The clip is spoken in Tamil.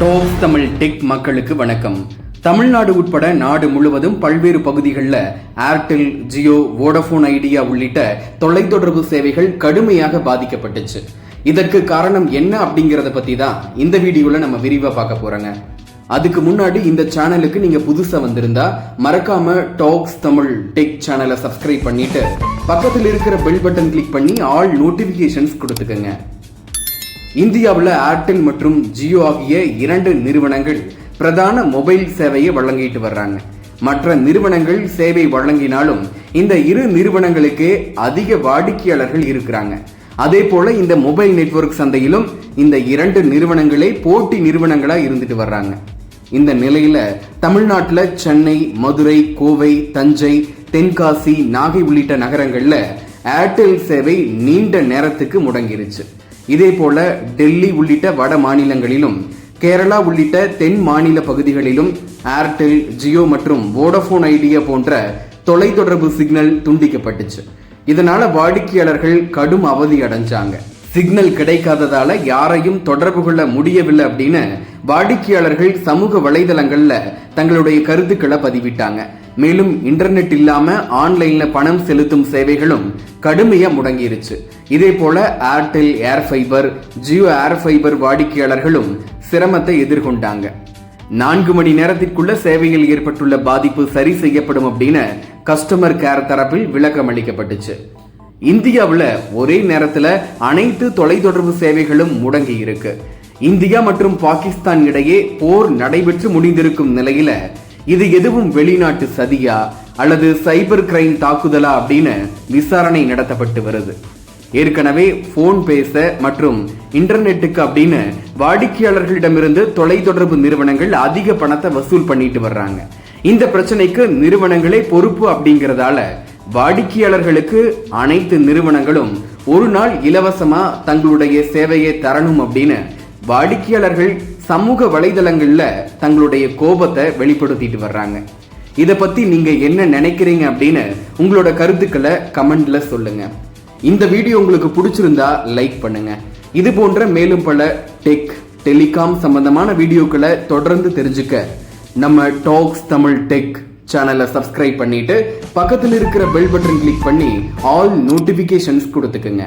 டோப் தமிழ் டெக் மக்களுக்கு வணக்கம். தமிழ்நாடு உட்பட நாடு முழுவதும் பல்வேறு பகுதிகளில் ஏர்டெல் ஜியோ வோடஃபோன் ஐடியா உள்ளிட்ட தொலைத்தொடர்பு சேவைகள் கடுமையாக பாதிக்கப்பட்டுச்சு. இதற்கு காரணம் என்ன அப்படிங்கிறத பத்தி தான் இந்த வீடியோவில் நம்ம விரிவாக பார்க்க போறோங்க. அதுக்கு முன்னாடி இந்த சேனலுக்கு நீங்க புதுசா வந்திருந்தா மறக்காம டாக்ஸ் தமிழ் டெக் சேனலை சப்ஸ்கிரைப் பண்ணிட்டு பக்கத்தில் இருக்கிற பெல் பட்டன் கிளிக் பண்ணி ஆல் நோட்டிபிகேஷன்ஸ் கொடுத்துக்கங்க. இந்தியாவில் ஏர்டெல் மற்றும் ஜியோ ஆகிய இரண்டு நிறுவனங்கள் பிரதான மொபைல் சேவையை வழங்கிட்டு வர்றாங்க. மற்ற நிறுவனங்கள் சேவை வழங்கினாலும் இந்த இரு நிறுவனங்களுக்கு அதிக வாடிக்கையாளர்கள் இருக்கிறாங்க. அதே போல இந்த மொபைல் நெட்வொர்க் சந்தையிலும் இந்த இரண்டு நிறுவனங்களே போட்டி நிறுவனங்களாக இருந்துட்டு வர்றாங்க. இந்த நிலையில தமிழ்நாட்டில் சென்னை மதுரை கோவை தஞ்சை தென்காசி நாகை உள்ளிட்ட நகரங்களில் ஏர்டெல் சேவை நீண்ட நேரத்துக்கு முடங்கிருச்சு. இதே போல டெல்லி உள்ளிட்ட வட மாநிலங்களிலும் கேரளா உள்ளிட்ட தென் மாநில பகுதிகளிலும் ஏர்டெல் ஜியோ மற்றும் வோடபோன் ஐடியா போன்ற தொலைத்தொடர்பு சிக்னல் துண்டிக்கப்பட்டுச்சு. இதனால வாடிக்கையாளர்கள் கடும் அவதி அடைஞ்சாங்க. சிக்னல் கிடைக்காததால யாரையும் தொடர்பு கொள்ள முடியவில்லை அப்படின்னு வாடிக்கையாளர்கள் சமூக வலைதளங்கள்ல தங்களுடைய கருத்துக்களை பதிவிட்டாங்க. மேலும் இன்டர்நெட் இல்லாம ஆன்லைன்ல பணம் செலுத்தும் சேவைகளும் கடுமையா முடங்கிருச்சு. இதே போல Airtel air fiber Jio air fiber வாடிக்கையாளர்களும் சிரமத்தை எதிர்கொண்டாங்க. நான்கு மணி நேரத்திற்குள்ள சேவையில் ஏற்பட்டுள்ள பாதிப்பு சரி செய்யப்படும் அப்படின்னு கஸ்டமர் கேர் தரப்பில் விளக்கம் அளிக்கப்பட்டுச்சு. இந்தியாவில் ஒரே நேரத்தில் அனைத்து தொலைத்தொடர்பு சேவைகளும் முடங்கி இருக்கு. இந்தியா மற்றும் பாகிஸ்தான் இடையே போர் நடைபெற்று முடிந்திருக்கும் நிலையில இது எதுவும் வெளிநாட்டு சதியா அல்லது சைபர் கிரைம் தாக்குதலா அப்படின்னு விசாரணை நடத்தப்பட்டு வருது. ஏற்கனவே போன் பேச மற்றும் இன்டர்நெட்டுக்கு அப்படின்னு வாடிக்கையாளர்களிடமிருந்து தொலைத்தொடர்பு நிறுவனங்கள் அதிக பணத்தை வசூல் பண்ணிட்டு வர்றாங்க. இந்த பிரச்சனைக்கு நிறுவனங்களே பொறுப்பு அப்படிங்கறதால வாடிக்கையாளர்களுக்கு அனைத்து நிறுவனங்களும் ஒரு நாள் இலவசமா தங்களுடைய சேவையை தரணும் அப்படின்னு வாடிக்கையாளர்கள் சமூக வலைதளங்களில் தங்களுடைய கோபத்தை வெளிப்படுத்திட்டு வர்றாங்க. இதை பற்றி நீங்கள் என்ன நினைக்கிறீங்க அப்படின்னு உங்களோட கருத்துக்களை கமெண்டில் சொல்லுங்கள் இந்த வீடியோ உங்களுக்கு பிடிச்சிருந்தா லைக் பண்ணுங்கள் இது போன்ற மேலும் பல டெக் டெலிகாம் சம்பந்தமான வீடியோக்களை தொடர்ந்து தெரிஞ்சுக்க நம்ம டாக்ஸ் தமிழ் டெக் சேனலை சப்ஸ்கிரைப் பண்ணிட்டு பக்கத்தில் இருக்கிற பெல் பட்டன் கிளிக் பண்ணி ஆல் நோட்டிஃபிகேஷன்ஸ் கொடுத்துக்குங்க.